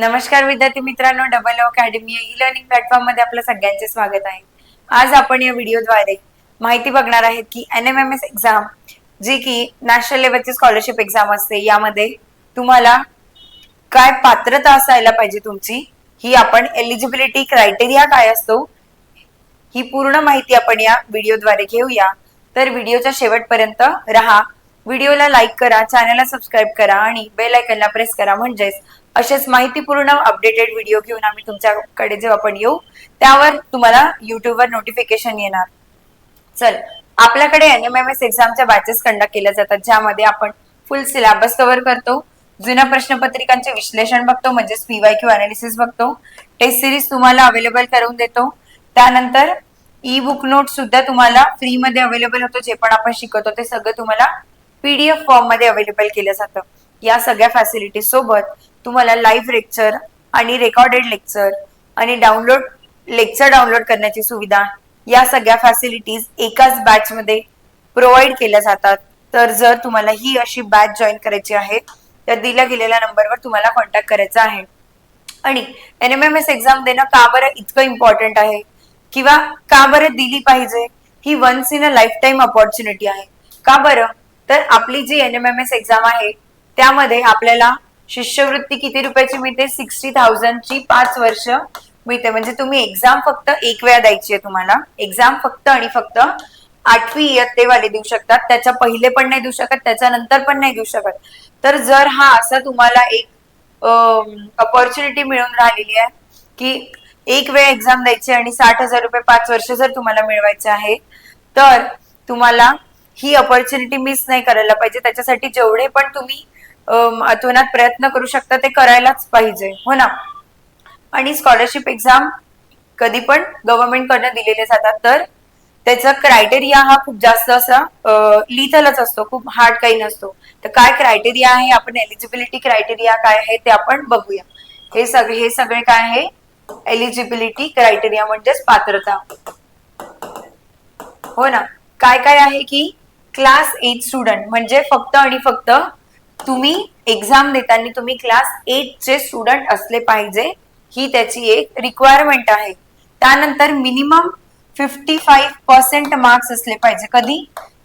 नमस्कार विद्यार्थी मित्रांनो double O academy E learning प्लॅटफॉर्ममध्ये आपलं सगळ्यांचे स्वागत आहे. आज आपण या व्हिडिओद्वारे माहिती बघणार आहेत की N M M S exam जी की नॅशनल लेवलची स्कॉलरशिप एक्झाम असते यामध्ये तुम्हाला काय पात्रता असायला पाहिजे तुमची ही आपण एलिजिबिलिटी क्रायटेरिया काय असतो ही पूर्ण माहिती आपण या व्हिडिओद्वारे घेऊया. तर व्हिडिओच्या शेवटपर्यंत राहा. व्हिडिओला लाईक करा चॅनलला सबस्क्राईब करा आणि बेल आयकनला प्रेस करा. म्हणजेच असेच माहितीपूर्ण अपडेटेड व्हिडिओ घेऊन आम्ही तुमच्याकडे जेव्हा आपण येऊ त्यावर तुम्हाला युट्यूबवर नोटिफिकेशन येणार. चल आपल्याकडे एन एम एम एस एक्झामच्या बॅचेस कंडक्ट केल्या जातात ज्यामध्ये आपण फुल सिलेबस कव्हर करतो जुन्या प्रश्नपत्रिकांचे विश्लेषण बघतो म्हणजेच पीवाय क्यू अनालिसिस बघतो टेस्ट सिरीज तुम्हाला अवेलेबल करून देतो. त्यानंतर ई बुक नोट सुद्धा तुम्हाला फ्री मध्ये अवेलेबल होतो जे पण आपण शिकवतो ते सगळं तुम्हाला पीडीएफ फॉर्ममध्ये अवेलेबल केलं जातं. या सगळ्या फॅसिलिटीज सोबत तुम्हाला लाईव्ह लेक्चर आणि रेकॉर्डेड लेक्चर आणि डाउनलोड लेक्चर डाउनलोड करण्याची सुविधा या सगळ्या फॅसिलिटीज एकाच बॅच मध्ये प्रोव्हाइड केल्या जातात. तर जर तुम्हाला ही अशी बॅच जॉईन करायची आहे तर दिल्या गेलेल्या नंबरवर तुम्हाला कॉन्टॅक्ट करायचा आहे. आणि N M M S exam देणं का बरं इतकं इम्पॉर्टंट आहे? किंवा का बरं दिली पाहिजे? ही once in a lifetime opportunity आहे. का बरं? तर आपली जी N M M S exam आहे त्यामध्ये आपल्याला शिष्यवृत्ती किती रुपयाची मिळते? सिक्स्टी ची पाच वर्ष मिळते. म्हणजे तुम्ही एक्झाम फक्त एक वेळा द्यायची आहे तुम्हाला. एक्झाम फक्त आणि फक्त आठवी इयत्तेवाले देऊ शकतात. त्याच्या पहिले पण नाही देऊ शकत त्याच्यानंतर पण नाही देऊ शकत. तर जर हा असा तुम्हाला एक अपॉर्च्युनिटी मिळून राहिलेली आहे की एक वेळ एक्झाम द्यायची आणि साठ हजार रुपये पाच वर्ष जर तुम्हाला मिळवायचे आहे तर तुम्हाला ही ऑपॉर्च्युनिटी मिस नाही करायला पाहिजे. त्याच्यासाठी जेवढे पण तुम्ही अथवनात अतोनात प्रयत्न करू शकता ते करायलाच पाहिजे. हो ना? आणि स्कॉलरशिप एक्झाम कधी पण गव्हर्नमेंट कडनं दिलेले जातात. तर त्याचा क्रायटेरिया हा खूप जास्त असा लिथलच असतो. खूप हार्ड काही नसतो. तर काय क्रायटेरिया आहे? आपण एलिजिबिलिटी क्रायटेरिया काय आहे ते आपण बघूया. हे सगळे हे सगळे काय आहे? एलिजिबिलिटी क्रायटेरिया म्हणजेच पात्रता. हो ना? काय काय आहे की क्लास एट स्टुडंट म्हणजे फक्त आणि फक्त तुम्ही एक्झाम देताना तुम्ही क्लास एट चे स्टुडंट असले पाहिजे. ही त्याची एक रिक्वायरमेंट आहे. त्यानंतर minimum fifty five percent marks असले पाहिजे. कधी?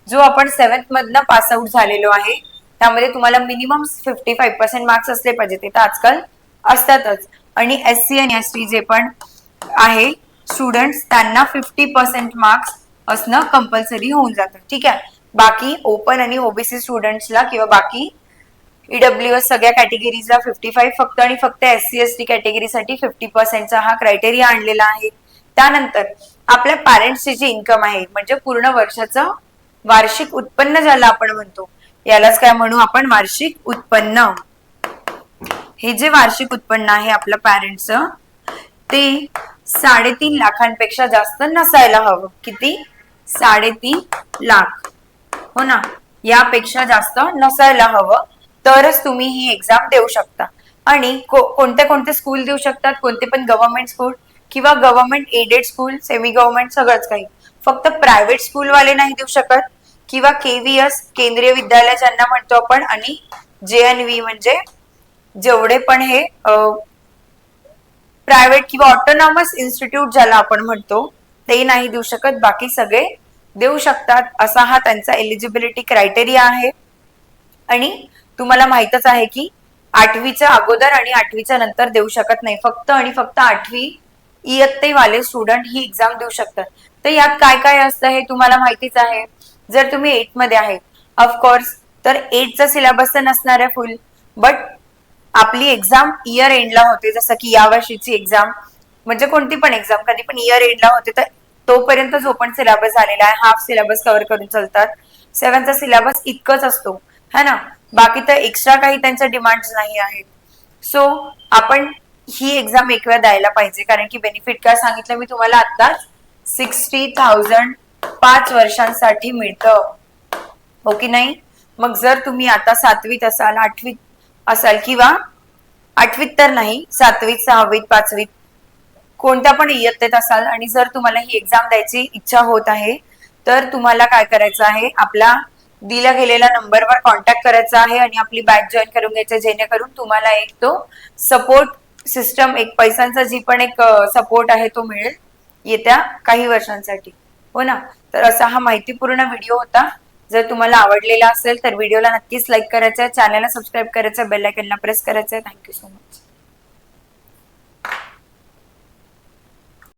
जो आपण सेव्हन्थ मधनं पास आउट झालेलो आहे. त्यामध्ये तुम्हाला minimum fifty five percent marks असले पाहिजे. ते तर आजकाल असतातच. आणि एस सी आणि एस टी जे पण आहे स्टुडंट त्यांना फिफ्टी पर्सेंट मार्क्स असणं कंपल्सरी होऊन जातं. ठीक आहे? बाकी ओपन आणि ओबीसी स्टुडंट्सला किंवा बाकी ईडब्ल्यू एस सगळ्या कॅटेगरीजला फिफ्टी फाईव्ह फक्त आणि फक्त एस सी एस टी कॅटेगरीसाठी फिफ्टी पर्सेंटचा हा क्रायटेरिया आणलेला आहे. त्यानंतर आपल्या पॅरेंट्सचे जी इन्कम आहे म्हणजे पूर्ण वर्षाचं वार्षिक उत्पन्न ज्याला आपण म्हणतो यालाच काय म्हणू आपण? वार्षिक उत्पन्न. हे जे वार्षिक उत्पन्न आहे आपलं पॅरेंटचं ते साडेतीन लाखांपेक्षा जास्त नसायला हवं. किती? साडेतीन लाख. हो ना. यापेक्षा जास्त नसायला हवं. तरच तुम्ही ही एक्झाम देऊ शकता. आणि कोणते कोणते स्कूल देऊ शकतात? कोणते पण गव्हर्नमेंट स्कूल किंवा government aided school semi government सगळंच काही. फक्त प्रायव्हेट स्कूलवाले नाही देऊ शकत. किंवा केव्हीएस केंद्रीय विद्यालय ज्यांना म्हणतो आपण आणि जे एन व्ही म्हणजे जेवढे पण हे प्रायव्हेट किंवा ऑटोनॉमस इन्स्टिट्यूट ज्याला आपण म्हणतो ते नाही देऊ शकत. बाकी सगळे देऊ शकतात असा हा त्यांचा एलिजिबिलिटी क्रायटेरिया आहे. आणि तुम्हाला माहितच आहे की आठवीच्या अगोदर आणि आठवीच्या नंतर देऊ शकत नाही. फक्त आणि फक्त आठवी इयत्तेवाले स्टुडंट ही एक्झाम देऊ शकतात. तर यात काय काय असतं हे तुम्हाला माहितीच आहे. जर तुम्ही एटमध्ये आहे ऑफकोर्स तर एटचा सिलेबस तर नसणार आहे फुल बट आपली एक्झाम इयर एंडला होते जसं की या वर्षीची एक्झाम म्हणजे कोणती पण एक्झाम कधी पण इयर एंडला होते तर तोपर्यंत जो पण सिलेबस झालेला आहे हाफ सिलेबस कव्हर करून चालतात. सेव्हनचा सिलेबस इतकंच असतो. है ना? बाकी तर एक्स्ट्रा काही त्यांच्या डिमांड नाही आहेत. सो आपण ही एक्झाम एक वेळा द्यायला पाहिजे. कारण की बेनिफिट काय सांगितलं मी तुम्हाला आता सिक्स्टी थाउजंड पाच वर्षांसाठी मिळतं. हो की नाही? मग जर तुम्ही आता सातवीत असाल आठवीत असाल किंवा आठवीत तर नाही सातवीत सहावीत पाचवीत कोणत्या पण इयत्तेत असाल आणि जर तुम्हाला ही एक्झाम द्यायची इच्छा होत आहे तर तुम्हाला काय करायचं आहे? आपला दिला गेलेल्या नंबरवर कॉन्टॅक्ट करायचा आहे आणि आपली बॅच जॉईन करून घ्यायचं जेणेकरून तुम्हाला एक तो सपोर्ट सिस्टम एक पैशांचा जी पण एक सपोर्ट आहे तो मिळेल येत्या काही वर्षांसाठी. हो ना? तर असा हा माहितीपूर्ण व्हिडिओ होता. जर तुम्हाला आवडलेला असेल तर व्हिडिओला नक्कीच लाईक करायचं आहे चॅनलला सबस्क्राईब करायचं बेल आयकनला प्रेस करायचं आहे थँक्यू सो मच